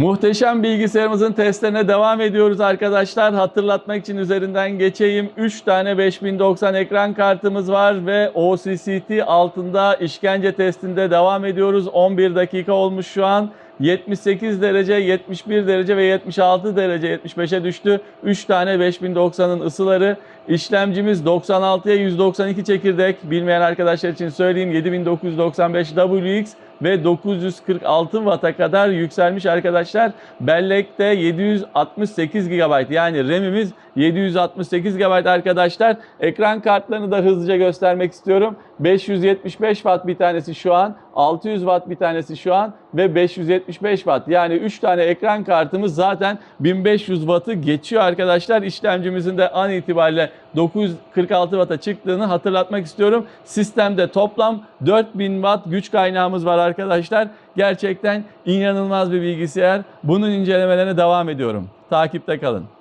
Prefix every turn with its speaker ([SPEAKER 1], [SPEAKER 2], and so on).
[SPEAKER 1] Muhteşem bilgisayarımızın testlerine devam ediyoruz arkadaşlar. Hatırlatmak için üzerinden geçeyim. 3 tane 5090 ekran kartımız var ve OCCT altında işkence testinde devam ediyoruz. 11 dakika olmuş şu an. 78 derece, 71 derece ve 76 derece 75'e düştü. 3 tane 5090'ın ısıları. İşlemcimiz 96'ya 192 çekirdek. Bilmeyen arkadaşlar için söyleyeyim 7995 WX ve 946 Watt'a kadar yükselmiş arkadaşlar. Bellekte 768 GB yani RAM'imiz 768 GB arkadaşlar. Ekran kartlarını da hızlıca göstermek istiyorum. 575 Watt bir tanesi şu an, 600 Watt bir tanesi şu an ve 575 Watt. Yani 3 tane ekran kartımız zaten 1500 Watt'ı geçiyor arkadaşlar. İşlemcimizin de an itibariyle 946 Watt'a çıktığını hatırlatmak istiyorum. Sistemde toplam 4000 Watt güç kaynağımız var arkadaşlar. Gerçekten inanılmaz bir bilgisayar. Bunun incelemelerine devam ediyorum. Takipte kalın.